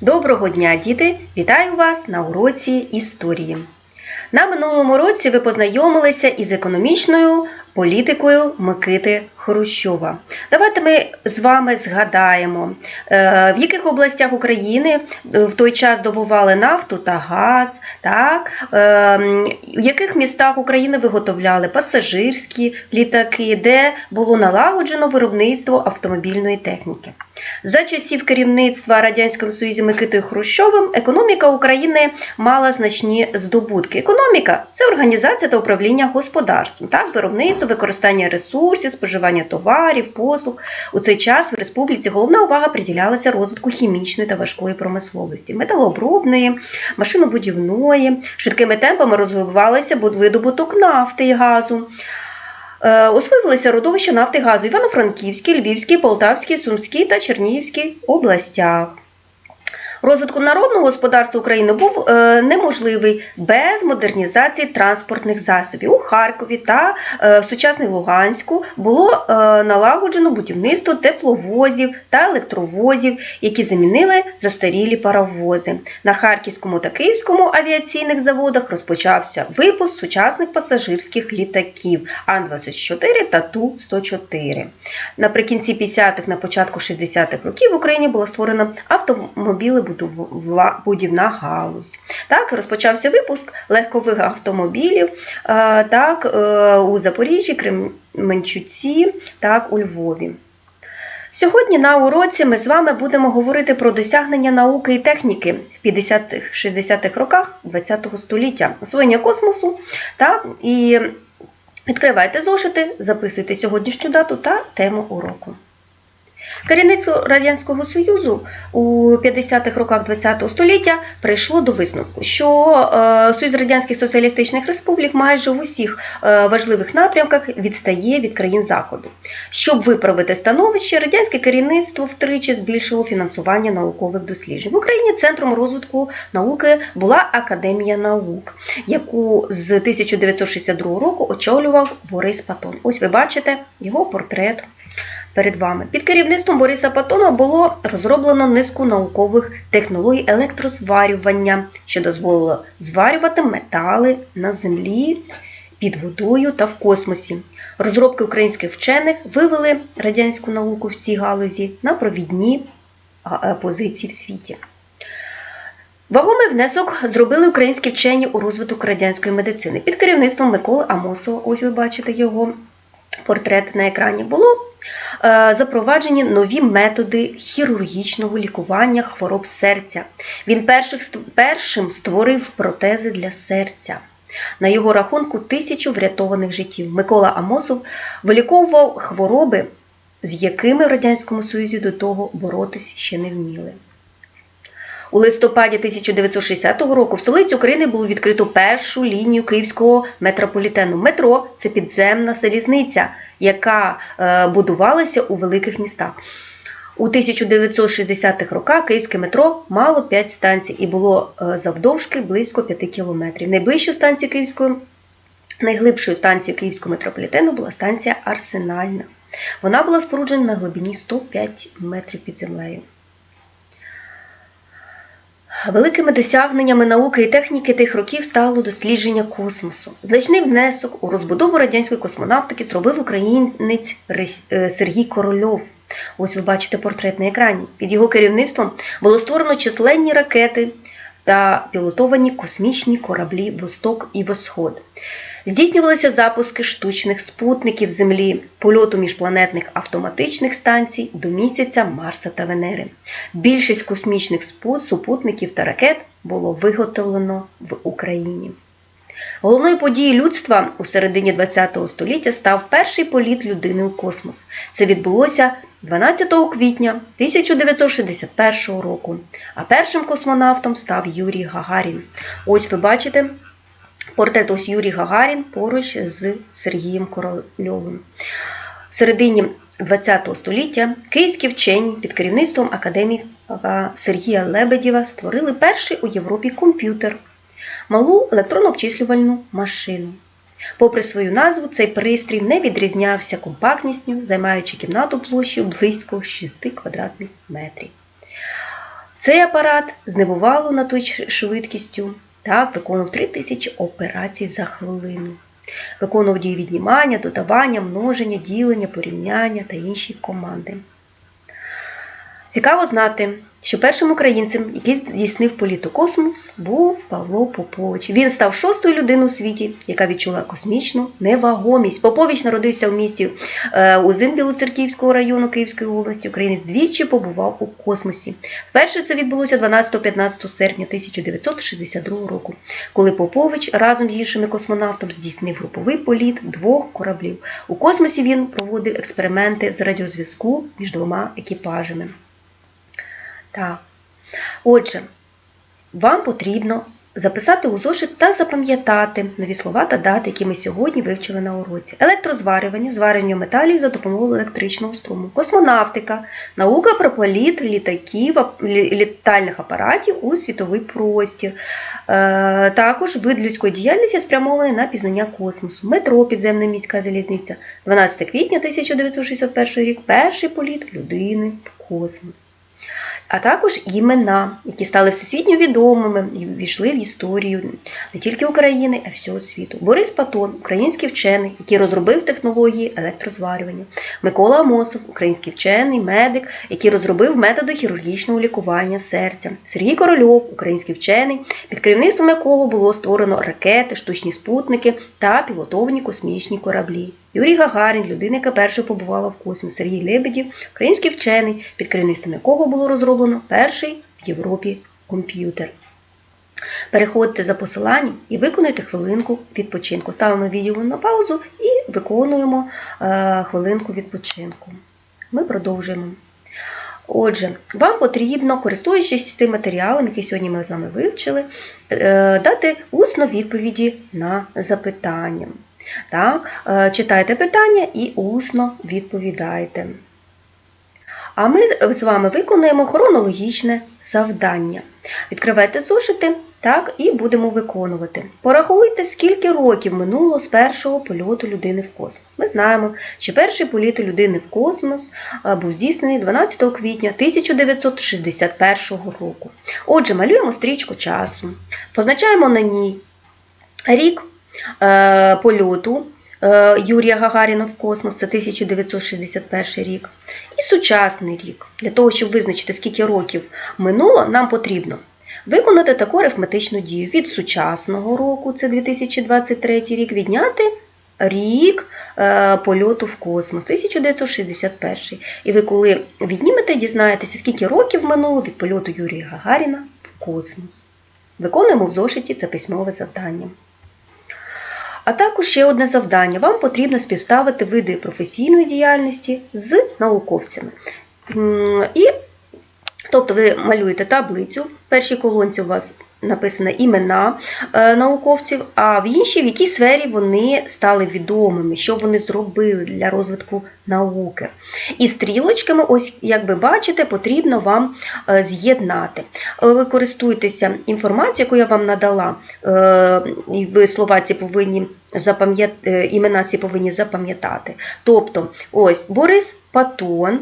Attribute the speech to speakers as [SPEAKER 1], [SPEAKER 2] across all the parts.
[SPEAKER 1] Доброго дня, діти! Вітаю вас на уроці історії. На минулому році ви познайомилися із економічною політикою Микити Хрущова. Давайте ми з вами згадаємо, е, в яких областях України е, в той час добували нафту та газ, так? е, в яких містах України виготовляли пасажирські літаки, де було налагоджено виробництво автомобільної техніки. За часів керівництва Радянського Союзу Микитою Хрущовим економіка України мала значні здобутки. Економіка це організація та управління господарством, так, виробництво, використання ресурсів, споживання товарів, послуг. У цей час в республіці головна увага приділялася розвитку хімічної та важкої промисловості, металообробної, машинобудівної. Швидкими темпами розвивалися видобуток нафти і газу. Е, Освоювалися родовища нафти і газу Івано-Франківській, Львівській, Полтавській, Сумській та Чернігівській областях. Розвитку народного господарства України був е, неможливий без модернізації транспортних засобів. У Харкові та е, в сучасний Луганську було е, налагоджено будівництво тепловозів та електровозів, які замінили застарілі паровози. На Харківському та Київському авіаційних заводах розпочався випуск сучасних пасажирських літаків Ан-24 та Ту-104. Наприкінці 50-х, на початку 60-х років в Україні була створена автомобілебудівна галузь. Так, розпочався випуск легкових автомобілів е, так, е, у Запоріжжі, Кременчуці, так, у Львові. Сьогодні на уроці ми з вами будемо говорити про досягнення науки і техніки в 50-60-х роках ХХ століття, освоєння космосу так, і відкривайте зошити, записуйте сьогоднішню дату та тему уроку. Керівництво Радянського Союзу у 50-х роках ХХ століття прийшло до висновку, що е, Союз Радянських Соціалістичних Республік майже в усіх е, важливих напрямках відстає від країн Заходу. Щоб виправити становище, радянське керівництво втричі збільшило фінансування наукових досліджень. В Україні центром розвитку науки була Академія наук, яку з 1962 року очолював Борис Патон. Ось ви бачите його портрет перед вами. Під керівництвом Бориса Патона було розроблено низку наукових технологій електрозварювання, що дозволило зварювати метали на землі, під водою та в космосі. Розробки українських вчених вивели радянську науку в цій галузі на провідні позиції в світі. Вагомий внесок зробили українські вчені у розвиток радянської медицини. Під керівництвом Миколи Амосова, ось ви бачите його портрет на екрані, було е, запроваджені нові методи хірургічного лікування хвороб серця. Він першим створив протези для серця. На його рахунку тисячу врятованих життів. Микола Амосов виліковував хвороби, з якими в Радянському Союзі до того боротись ще не вміли. У листопаді 1960 року в столиці України було відкрито першу лінію київського метрополітену. Метро це підземна залізниця, яка будувалася у великих містах. У 1960-х роках київське метро мало 5 станцій і було завдовжки близько 5 кілометрів. Найближчою станцією Київської, найглибшою станцією Київського метрополітену була станція Арсенальна. Вона була споруджена на глибині 105 метрів під землею. Великими досягненнями науки і техніки тих років стало дослідження космосу. Значний внесок у розбудову радянської космонавтики зробив українець Сергій Корольов. Ось ви бачите портрет на екрані. Під його керівництвом було створено численні ракети та пілотовані космічні кораблі Восток і Восход. Здійснювалися запуски штучних спутників Землі, польоту міжпланетних автоматичних станцій до місяця Марса та Венери. Більшість космічних супутників та ракет було виготовлено в Україні. Головною подією людства у середині ХХ століття став перший політ людини у космос. Це відбулося 12 квітня 1961 року. А першим космонавтом став Юрій Гагарін. Ось ви бачите. Портрет ось Юрій Гагарін поруч з Сергієм Корольовим. В середині ХХ століття київські вчені під керівництвом академіка Сергія Лебедєва створили перший у Європі комп'ютер, малу електронно-обчислювальну машину. Попри свою назву, цей пристрій не відрізнявся компактністю, займаючи кімнату площею близько 6 квадратних метрів. Цей апарат з небувалою на той швидкістю так, виконував 3000 операцій за хвилину. Виконував дії віднімання, додавання, множення, ділення, порівняння та інші команди. Цікаво знати, що першим українцем, який здійснив політ у космос, був Павло Попович. Він став шостою людиною у світі, яка відчула космічну невагомість. Попович народився в місті е, Узин Білоцерківського району Київської області. Українець двічі побував у космосі. Вперше це відбулося 12-15 серпня 1962 року, коли Попович разом з іншими космонавтами здійснив груповий політ двох кораблів. У космосі він проводив експерименти з радіозв'язку між двома екіпажами. Так. Отже, вам потрібно записати у зошит та запам'ятати нові слова та дати, які ми сьогодні вивчили на уроці. Електрозварювання, зварювання металів за допомогою електричного струму, космонавтика, наука про політ літаків, літальних апаратів у світовий простір. Е, Також вид людської діяльності спрямований на пізнання космосу. Метро, підземна міська залізниця. 12 квітня 1961 рік перший політ людини в космос а також імена, які стали всесвітньо відомими і ввійшли в історію не тільки України, а всього світу. Борис Патон, український вчений, який розробив технології електрозварювання. Микола Амосов, український вчений, медик, який розробив методи хірургічного лікування серця. Сергій Корольов, український вчений, під керівництвом якого було створено ракети, штучні спутники та пілотовані космічні кораблі. Юрій Гагарін, людина, яка перша побувала в космос. Сергій Лебедів, український вчений, під керівництвом якого було розроблено перший в Європі комп'ютер. Переходьте за посиланням і виконуйте хвилинку відпочинку. Ставимо відео на паузу і виконуємо е, хвилинку відпочинку. Ми продовжуємо. Отже, вам потрібно, користуючись тим матеріалом, який сьогодні ми з вами вивчили, е, дати усно відповіді на запитання. Так, е, читайте питання і усно відповідайте. А ми з вами виконуємо хронологічне завдання. Відкривайте зошити так, і будемо виконувати. Порахуйте, скільки років минуло з першого польоту людини в космос. Ми знаємо, що перший політ людини в космос був здійснений 12 квітня 1961 року. Отже, малюємо стрічку часу, позначаємо на ній рік е, польоту е, Юрія Гагаріна в космос, це 1961 рік, і сучасний рік. Для того, щоб визначити, скільки років минуло, нам потрібно виконати таку арифметичну дію від сучасного року, це 2023 рік, відняти рік е, польоту в космос, 1961. І ви, коли віднімете, дізнаєтеся, скільки років минуло від польоту Юрія Гагаріна в космос. Виконуємо в зошиті це письмове завдання. А також ще одне завдання. Вам потрібно співставити види професійної діяльності з науковцями. І, тобто ви малюєте таблицю, в першій колонці у вас написано імена е, науковців, а в іншій, в якій сфері вони стали відомими, що вони зробили для розвитку науки. І стрілочками, ось як ви бачите, потрібно вам е, з'єднати. Е, Ви користуєтеся інформацією, яку я вам надала, і ви слова ці повинні імена ці повинні запам'ятати. Тобто, ось Борис Патон.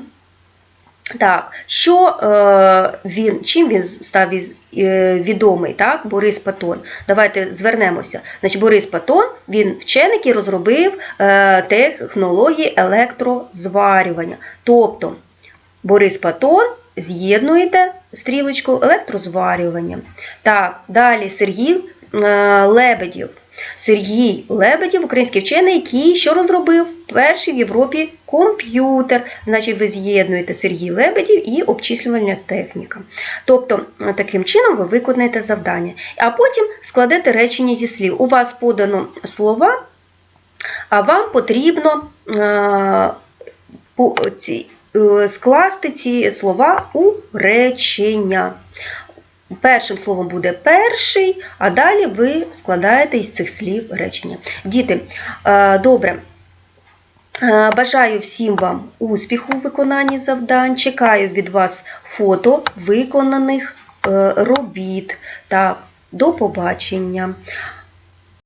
[SPEAKER 1] Так, що е, він, чим він став е, відомий, так, Борис Патон? Давайте звернемося. Значить, Борис Патон, він вчений, який розробив е, технології електрозварювання. Тобто, Борис Патон з'єднуєте стрілочку електрозварювання. Так, далі Сергій е, Лебедів. Сергій Лебедів, український вчений, який що розробив? Перший в Європі комп'ютер. Значить, ви з'єднуєте Сергій Лебедів і обчислювальна техніка. Тобто, е, таким чином ви виконаєте завдання. А потім складете речення зі слів. У вас подано слова, а вам потрібно е, е, скласти ці слова у речення. Першим словом буде перший, а далі ви складаєте із цих слів речення. Діти, е, добре. Е, Бажаю всім вам успіху в виконанні завдань. Чекаю від вас фото виконаних е, робіт. Так, до побачення.